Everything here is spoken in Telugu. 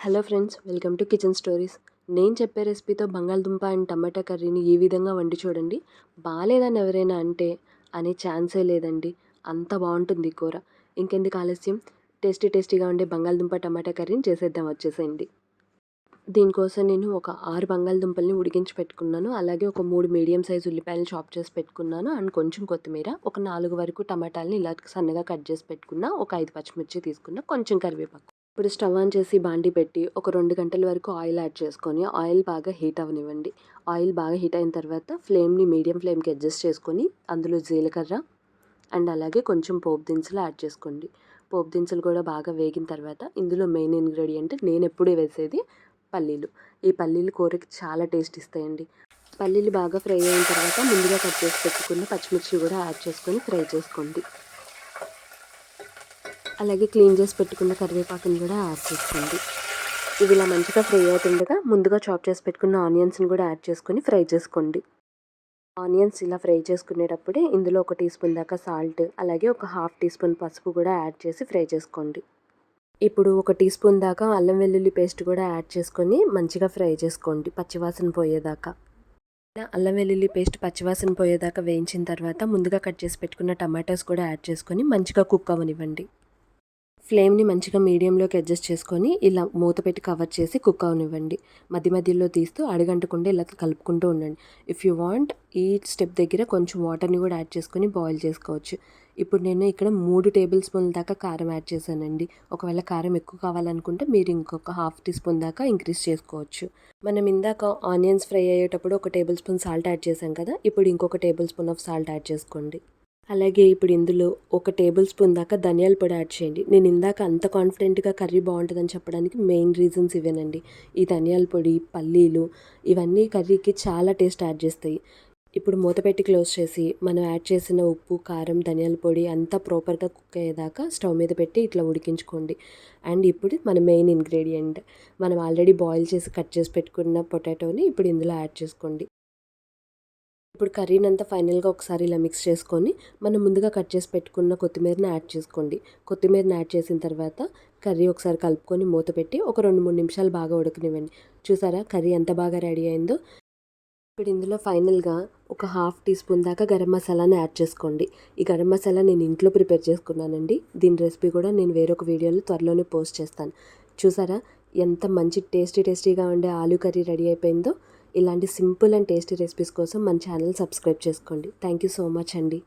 Hello friends welcome to kitchen stories. నేను చెప్పే రెసిపీతో బంగాళదుంప అండ్ టమాటా కర్రీని ఈ విధంగా వండి చూడండి. బాగాలేదని ఎవరైనా అంటే అనే ఛాన్సే లేదండి. అంత బాగుంటుంది కూర. ఇంకెందుకు ఆలస్యం? టేస్టీ టేస్టీగా ఉండే బంగాళదుంప టమాటా కర్రీని చేసేద్దాం వచ్చేసేయండి. దీనికోసం నేను ఒక ఆరు బంగాళదుంపల్ని ఉడికించి పెట్టుకున్నాను. అలాగే ఒక మూడు మీడియం సైజ్ ఉల్లిపాయలు చాప్ చేసి పెట్టుకున్నాను. అండ్ కొంచెం కొత్తిమీర ఒక నాలుగు వరకు టమాటాలని ఇలా సన్నగా కట్ చేసి పెట్టుకున్న ఒక ఐదు పచ్చిమిర్చి తీసుకున్న కొంచెం కరివేపాకు. ఇప్పుడు స్టవ్ ఆన్ చేసి బాండి పెట్టి ఒక రెండు గంటల వరకు ఆయిల్ యాడ్ చేసుకొని ఆయిల్ బాగా హీట్ అవ్వనివ్వండి. ఆయిల్ బాగా హీట్ అయిన తర్వాత ఫ్లేమ్ని మీడియం ఫ్లేమ్కి అడ్జస్ట్ చేసుకొని అందులో జీలకర్ర అండ్ అలాగే కొంచెం పోపు దినుసులు యాడ్ చేసుకోండి. పోపు దినుసులు కూడా బాగా వేగిన తర్వాత ఇందులో మెయిన్ ఇంగ్రీడియంట్ నేను ఎప్పుడూ వేసేది పల్లీలు. ఈ పల్లీలు కూరకి చాలా టేస్ట్ ఇస్తాయండి. పల్లీలు బాగా ఫ్రై అయిన తర్వాత ముందుగా కట్ చేసి పెట్టుకున్న పచ్చిమిర్చి కూడా యాడ్ చేసుకొని ఫ్రై చేసుకోండి. అలాగే క్లీన్ చేసి పెట్టుకున్న కరివేపాకుని కూడా యాడ్ చేసుకోండి ఇవి ఇలా మంచిగా ఫ్రై అవుతుండగా ముందుగా చాప్ చేసి పెట్టుకున్న ఆనియన్స్ని కూడా యాడ్ చేసుకొని ఫ్రై చేసుకోండి. ఆనియన్స్ ఇలా ఫ్రై చేసుకునేటప్పుడే ఇందులో ఒక టీ స్పూన్ దాకా సాల్ట్ అలాగే ఒక హాఫ్ టీ స్పూన్ పసుపు కూడా యాడ్ చేసి ఫ్రై చేసుకోండి. ఇప్పుడు ఒక టీ స్పూన్ దాకా అల్లం వెల్లుల్లి పేస్ట్ కూడా యాడ్ చేసుకొని మంచిగా ఫ్రై చేసుకోండి పచ్చివాసన పోయేదాకా. అల్లం వెల్లుల్లి పేస్ట్ పచ్చివాసన పోయేదాకా వేయించిన తర్వాత ముందుగా కట్ చేసి పెట్టుకున్న టమాటాస్ కూడా యాడ్ చేసుకొని మంచిగా కుక్ అవ్వనివ్వండి. ఫ్లేమ్ని మంచిగా మీడియంలోకి అడ్జస్ట్ చేసుకొని ఇలా మూత పెట్టి కవర్ చేసి కుక్ అవనివ్వండి. మధ్య మధ్యలో తీస్తూ అడగంటకుండా ఇలా కలుపుకుంటూ ఉండండి. ఇఫ్ యూ వాంట్ ఈ స్టెప్ దగ్గర కొంచెం వాటర్ని కూడా యాడ్ చేసుకొని బాయిల్ చేసుకోవచ్చు. ఇప్పుడు నేను ఇక్కడ మూడు టేబుల్ స్పూన్ల దాకా కారం యాడ్ చేశానండి. ఒకవేళ కారం ఎక్కువ కావాలనుకుంటే మీరు ఇంకొక హాఫ్ టీ స్పూన్ దాకా ఇంక్రీజ్ చేసుకోవచ్చు. మనం ఇందాక ఆనియన్స్ ఫ్రై అయ్యేటప్పుడు ఒక టేబుల్ స్పూన్ సాల్ట్ యాడ్ చేసాం కదా ఇప్పుడు ఇంకొక tablespoon of salt add చేసుకోండి. అలాగే ఇప్పుడు ఇందులో ఒక టేబుల్ స్పూన్ దాకా ధనియాల పొడి యాడ్ చేయండి. నేను ఇందాక అంత కాన్ఫిడెంట్గా కర్రీ బాగుంటుందని చెప్పడానికి మెయిన్ రీజన్స్ ఇవేనండి ఈ ధనియాల పొడి పల్లీలు ఇవన్నీ కర్రీకి చాలా టేస్ట్ యాడ్ చేస్తాయి. ఇప్పుడు మూత పెట్టి క్లోజ్ చేసి మనం యాడ్ చేసిన ఉప్పు కారం ధనియాల పొడి అంతా ప్రాపర్గా కుక్ అయ్యేదాకా స్టవ్ మీద పెట్టి ఇట్లా ఉడికించుకోండి. అండ్ ఇప్పుడు మన మెయిన్ ఇంగ్రీడియంట్ మనం ఆల్రెడీ బాయిల్ చేసి కట్ చేసి పెట్టుకున్న పొటాటోని ఇప్పుడు ఇందులో యాడ్ చేసుకోండి. ఇప్పుడు కర్రీని అంతా ఫైనల్గా ఒకసారి ఇలా మిక్స్ చేసుకొని మనం ముందుగా కట్ చేసి పెట్టుకున్న కొత్తిమీరని యాడ్ చేసుకోండి. కొత్తిమీరని యాడ్ చేసిన తర్వాత కర్రీ ఒకసారి కలుపుకొని మూత పెట్టి ఒక రెండు మూడు నిమిషాలు బాగా ఉడకనివ్వండి. చూసారా? కర్రీ ఎంత బాగా రెడీ అయిందో. ఇప్పుడు ఇందులో ఫైనల్గా ఒక హాఫ్ టీ స్పూన్ దాకా గరం మసాలాని యాడ్ చేసుకోండి. ఈ గరం మసాలా నేను ఇంట్లో ప్రిపేర్ చేసుకున్నానండి. దీని రెసిపీ కూడా నేను వేరొక వీడియోలో త్వరలోనే పోస్ట్ చేస్తాను. చూసారా? ఎంత మంచి టేస్టీ టేస్టీగా ఉండే ఆలూ కర్రీ రెడీ అయిపోయిందో. ఇలాంటి సింపుల్ అండ్ టేస్టీ రెసిపీస్ కోసం మన ఛానల్ సబ్స్క్రైబ్ చేసుకోండి. థ్యాంక్ యూ సో మచ్ అండి.